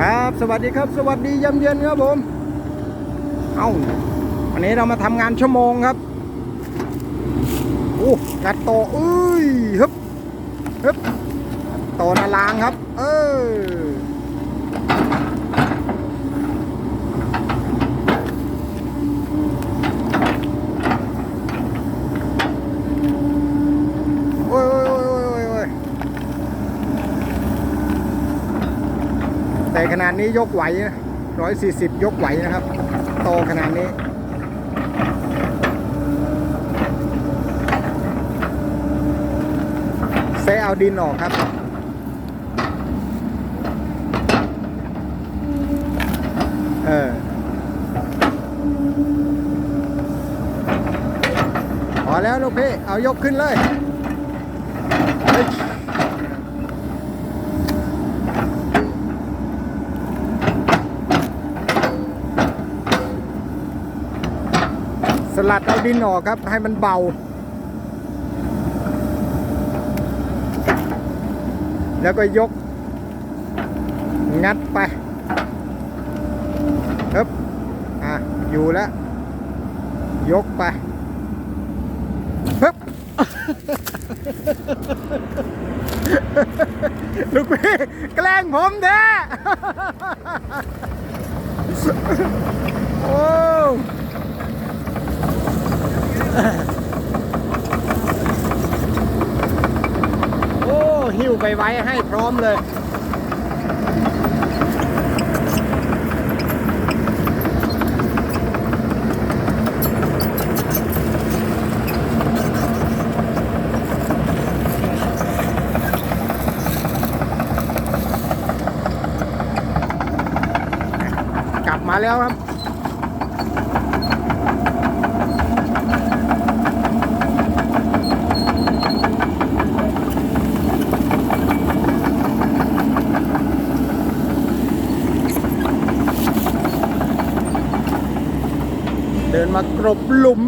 ครับ สวัสดีครับ สวัสดียามเย็นครับผม เอ้าวันนี้เรามาทำงานชั่วโมงครับโอ้กัดโตเอ้ยฮึบฮึบโตนาลางครับ เออ โอ้ยโอ้ยโอ้ยโอ้ยโอ้ยโอ้ยแต่ข นี้ยกไหวนะร้อยสี่สิบยกไหวนะครับ โตขนาดนี้ เซเอาดินออกครับ เออพอแล้วลูกพี่ เอายกขึ้นเลย เฮ้ยสลัดเอาดินออกครับ ให้มันเบา แล้วก็ยก งัดไปฮึบอะ อยู่แล้ว ยกไปฮึบลูกพี่แกล้งผมแท้โอ้ โอ้หิ้วไปไว้ให้พร้อมเลยกลับมาแล้วครับ เดินมากรบหลุม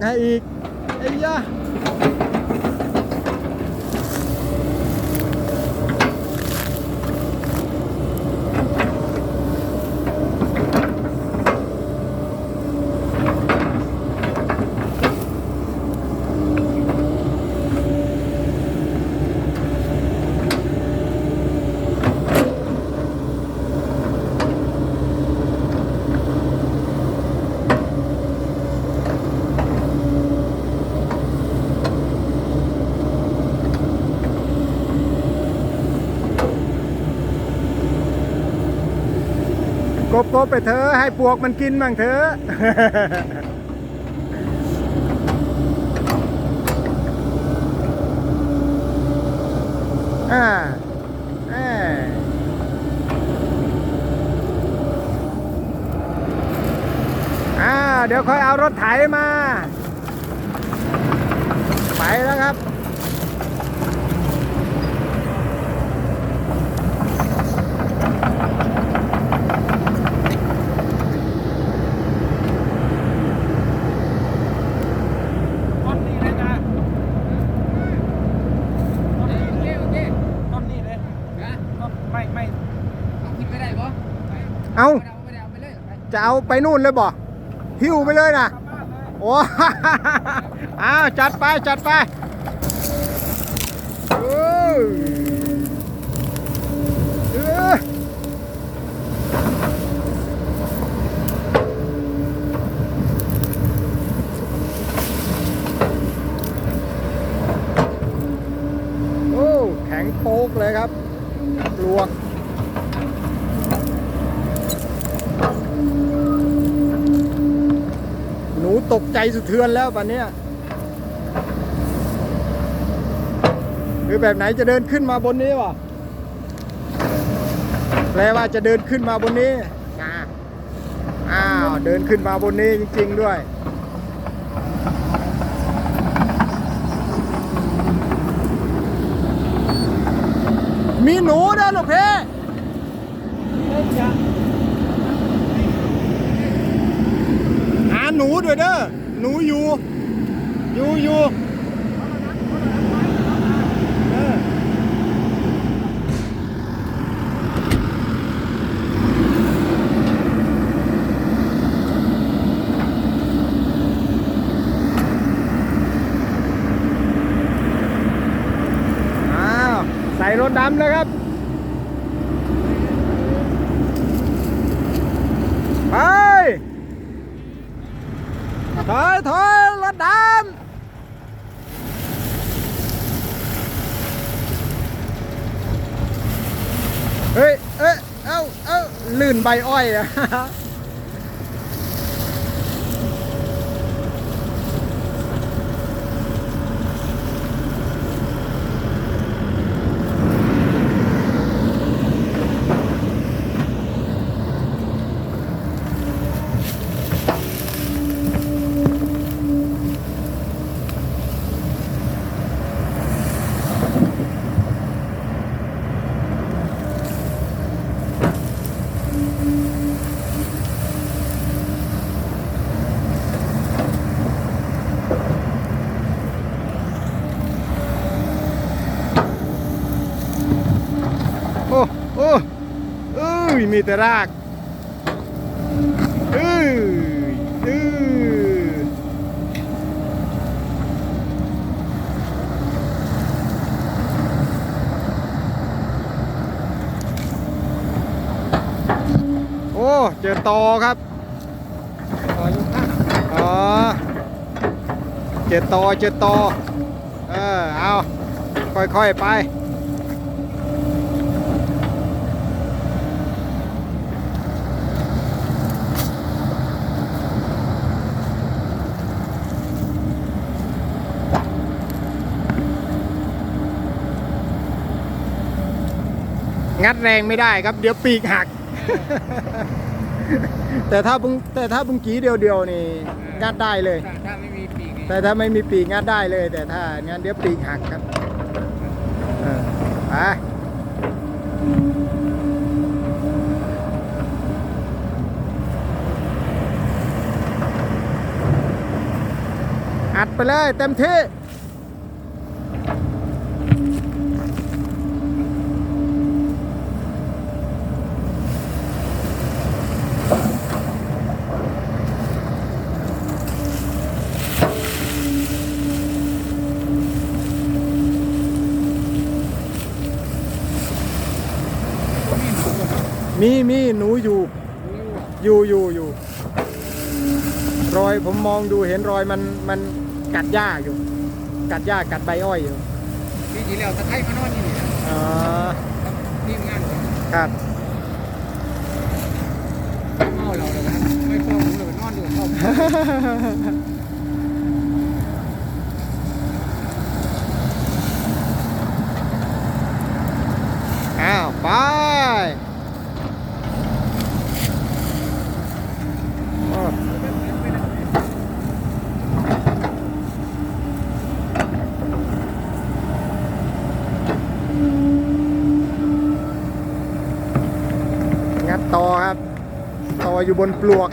ให้อีกไอ้ยะ บกบไปเถอะให้ปวกมันกินบ้างเถอะอ่าเอ้ยอ่าเดี๋ยวค่อยเอารถไถมา ไปแล้วครับ ต้นนี้เลยนะต้นนี้เลยต้นนี้เลยต้นไม่ไม่ เอาขึ้นไม่ได้ปะ เอา ไม่ได้เอาไม่ได้เอาไปเลยไป จะเอาไปนู่นเลยบ่หิ้วไปเลยนะกลับบ้านเลยโอ้อ้าวจัดไป จัดไปเออเออ ครับปลวก หนู ตกใจสะเทือนแล้วบัดเนี้ยคือแบบไหนจะเดินขึ้นมาบนนี้วะแปลว่าจะเดินขึ้นมาบนนี้นะอ้าวเดินขึ้นมาบนนี้จริง ๆ ด้วย มีหนูนะลูกเพหาหนูด้วยเด้อ หนูอยู่ อยู่อยู่อ้าวใส่รถดำเลยครับ ไป ถอยถอยรถดำเฮ้ย เอ้ย เอ้าเอ้าลื่นใบอ้อยอะ โอ้โอ้เอ้ย มีแต่รากเอ้ยเอ้ยโอ้ เจอตอครับตออยู่ข้างอ๋อเจอตอเจอตอเออ เอา ค่อย ๆ ไป งัดแรงไม่ได้ครับ เดี๋ยวปีกหัก แต่ถ้าบุงแต่ถ้าบุงกี้เดียวเดียวๆนี่งัดได้เลย ถ้าถ้าไม่มีปีกนี่แต่ถ้าไม่มีปีกงัดได้เลย แต่ถ้างั้นเดี๋ยวปีกหักครับเออไปอัดไปเลยเต็มที่ มีมีหนูอยู่ อยู่อยู่อยู่รอยผมมองดูเห็นรอยมันมันกัดหญ้าอยู่ กัดหญ้ากัดใบอ้อยอยู่ปีที่แล้วตะไคร้มานอนอยู่นี่นะอ๋อครับทีมงานผมครับเมาเราเลยนะไม่ฟ้องผมเลยนอนอยู่เข้า อ้าวไปโอ้งัดต่อครับ ต่ อยู่บนปลวก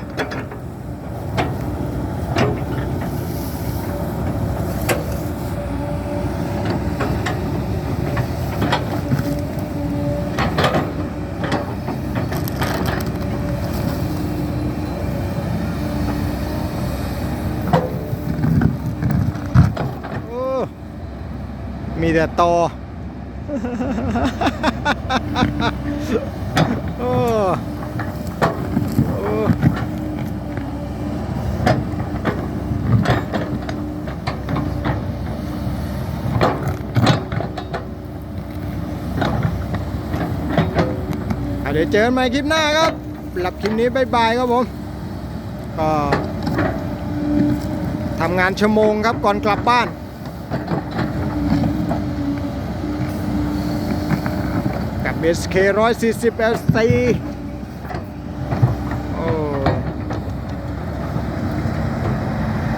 มีแต่ตอโอ้ เดี๋ยวเจอกันใหม่คลิปหน้าครับหลับคลิปนี้บายบายครับผมก็ทำงานชั่วโมงครับก่อนกลับบ้านกับ SK 140 SC